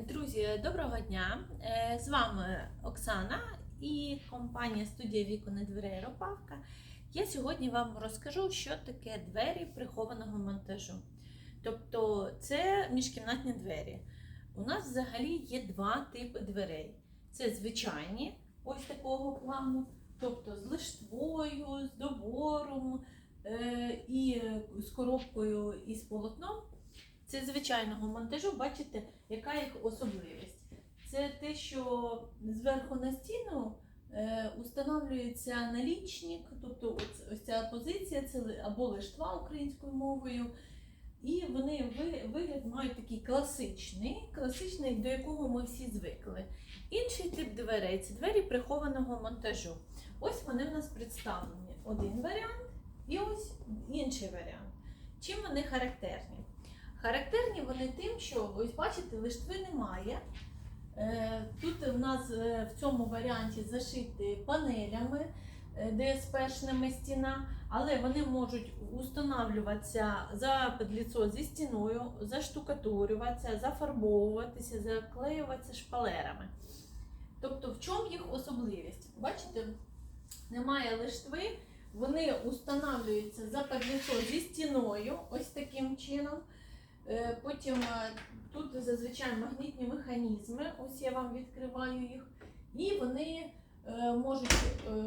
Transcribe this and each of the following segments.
Друзі, доброго дня! Е, З вами Оксана і компанія студія Вікон і дверей Ропавка. Я сьогодні вам розкажу, що таке двері прихованого монтажу. Тобто, це міжкімнатні двері. У нас взагалі є два типи дверей: це звичайні, ось такого плану, тобто з лиштвою, з добором е, і з коробкою і з полотном. Це звичайного монтажу, бачите, яка їх особливість? Це те, що зверху на стіну е, установлюється налічник, тобто ось, ця позиція, це або лиштва українською мовою. І вони вигляд мають такий класичний, класичний, до якого ми всі звикли. Інший тип дверей це двері прихованого монтажу. Ось вони в нас представлені. Один варіант і ось інший варіант. Чим вони характерні? Характерні вони тим, що ось бачите, лиштви немає. Е, Тут у нас е, в цьому варіанті зашиті панелями е, ДСПшними стіна, але вони можуть устанавлюватися за підліцо зі стіною, заштукатурюватися, зафарбовуватися, заклеюватися шпалерами. Тобто, в чому їх особливість? Бачите, немає лиштви, вони устанавлюються за підліцо зі стіною, ось таким чином. Е, Потім е, тут зазвичай магнітні механізми, ось я вам відкриваю їх, і вони е, можуть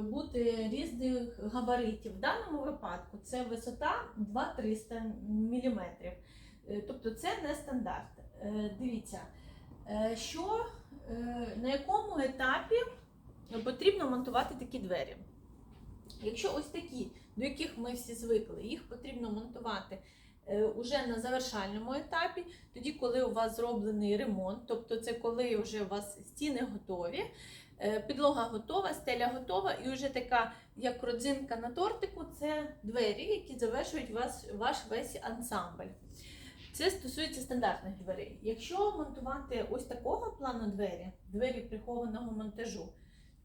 бути різних габаритів. В даному випадку це висота 2-300 мм. Тобто це не стандарт. Дивіться, що, на якому етапі потрібно монтувати такі двері. Якщо ось такі, до яких ми всі звикли, їх потрібно монтувати уже на завершальному етапі, тоді, коли у вас зроблений ремонт, тобто це коли вже у вас стіни готові, е, підлога готова, стеля готова, і вже така, як родзинка на тортику, це двері, які завершують вас, ваш весь ансамбль. Це стосується стандартних дверей. Якщо монтувати ось такого плану двері, двері прихованого монтажу,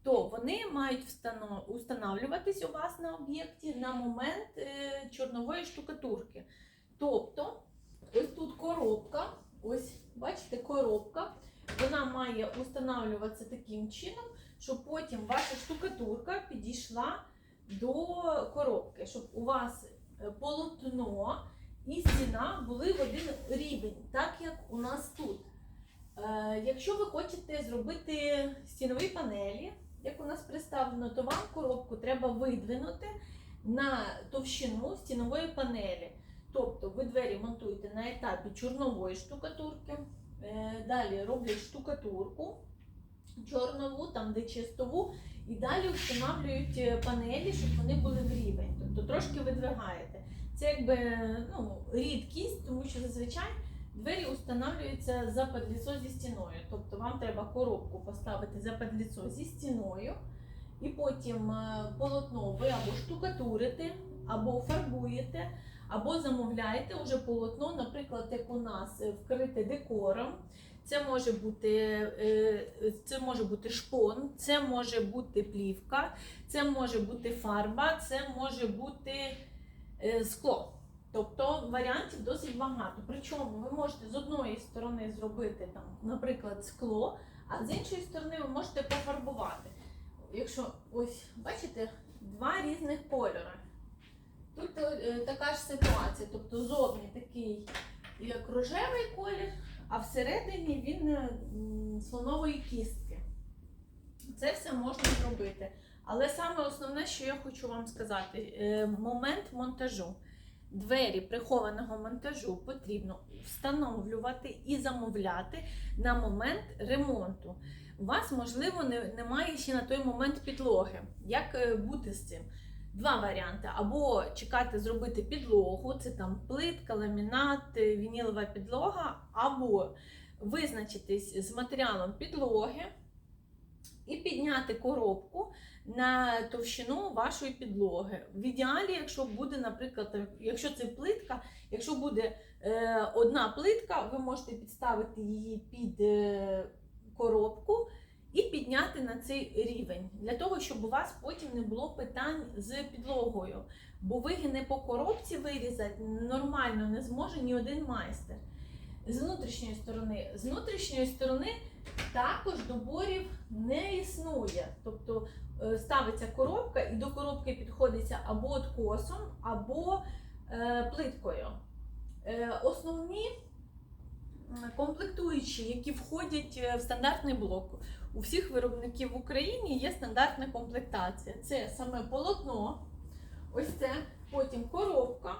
то вони мають встано- устанавлюватись у вас на об'єкті на момент е, чорнової штукатурки. Тобто, ось тут коробка, ось бачите, коробка, вона має устанавлюватися таким чином, щоб потім ваша штукатурка підійшла до коробки, щоб у вас е, полотно і стіна були в один рівень, так як у нас тут. Е, Якщо ви хочете зробити стінові панелі, як у нас представлено, то вам коробку треба видвинути на товщину стінової панелі. Тобто ви двері монтуєте на етапі чорнової штукатурки, е, далі роблять штукатурку чорнову, там де чистову, і далі встановлюють е, панелі, щоб вони були в рівень. Тобто трошки видвигаєте. Це якби ну, рідкість, тому що зазвичай двері встановлюються за подліцо зі стіною. Тобто вам треба коробку поставити за подліцо зі стіною, і потім е, полотно ви або штукатурите, або фарбуєте, або замовляєте уже полотно, наприклад, як у нас е, вкрите декором. Це може бути, е, це може бути шпон, це може бути плівка, це може бути фарба, це може бути е, скло. Тобто варіантів досить багато. Причому ви можете з одної сторони зробити там, наприклад, скло, а з іншої сторони ви можете пофарбувати. Якщо ось бачите, два різних кольори. Тут е, така ж ситуація, тобто зовні такий як рожевий колір, а всередині він е, слонової кістки. Це все можна зробити. Але саме основне, що я хочу вам сказати, е, момент монтажу. Двері прихованого монтажу потрібно встановлювати і замовляти на момент ремонту. У вас, можливо, немає ще на той момент підлоги. Як бути з цим? Два варіанти: або чекати зробити підлогу, це там плитка, ламінат, е, вінілова підлога, або визначитись з матеріалом підлоги і підняти коробку на товщину вашої підлоги. В ідеалі, якщо буде, наприклад, якщо це плитка, якщо буде е, одна плитка, ви можете підставити її під е, коробку і підняти на цей рівень, для того, щоб у вас потім не було питань з підлогою. Бо вигини по коробці вирізати нормально не зможе ні один майстер. з внутрішньої сторони. З внутрішньої сторони також доборів не існує. Тобто е, ставиться коробка, і до коробки підходиться або откосом, або е, плиткою. Е, основні комплектуючі, які входять е, в стандартний блок. У всіх виробників в Україні є стандартна комплектація. Це саме полотно, ось це, потім коробка,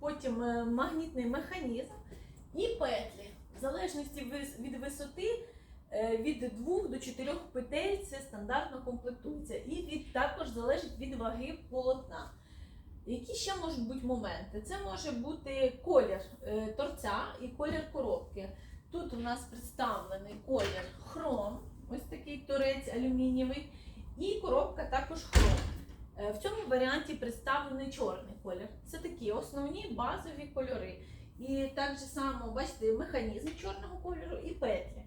потім е, магнітний механізм і петлі. В залежності від висоти е, від 2 до 4 петель це стандартна комплектується. І від, також залежить від ваги полотна. Які ще можуть бути моменти? Це може бути колір е, торця і колір коробки. Тут у нас представлений колір хром, ось такий торець алюмінієвий, і коробка також хром. Е, В цьому варіанті представлений чорний колір. Це такі основні базові кольори. І так само, бачите, механізм чорного кольору і петлі.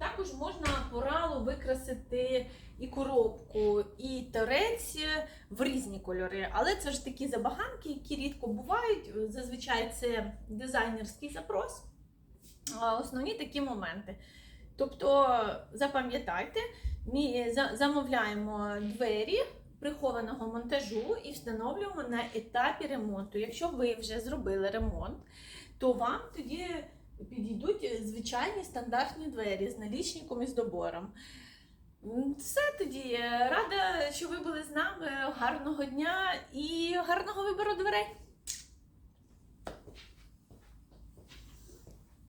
Також можна поралу викрасити і коробку, і торець е, в різні кольори. Але це ж такі забаганки, які рідко бувають. Зазвичай це дизайнерський запрос. Основні такі моменти. Тобто, запам'ятайте, ми замовляємо двері прихованого монтажу і встановлюємо на етапі ремонту. Якщо ви вже зробили ремонт, то вам тоді підійдуть звичайні стандартні двері з налічником і з добором. Все тоді. Рада, що ви були з нами. Гарного дня і гарного вибору дверей.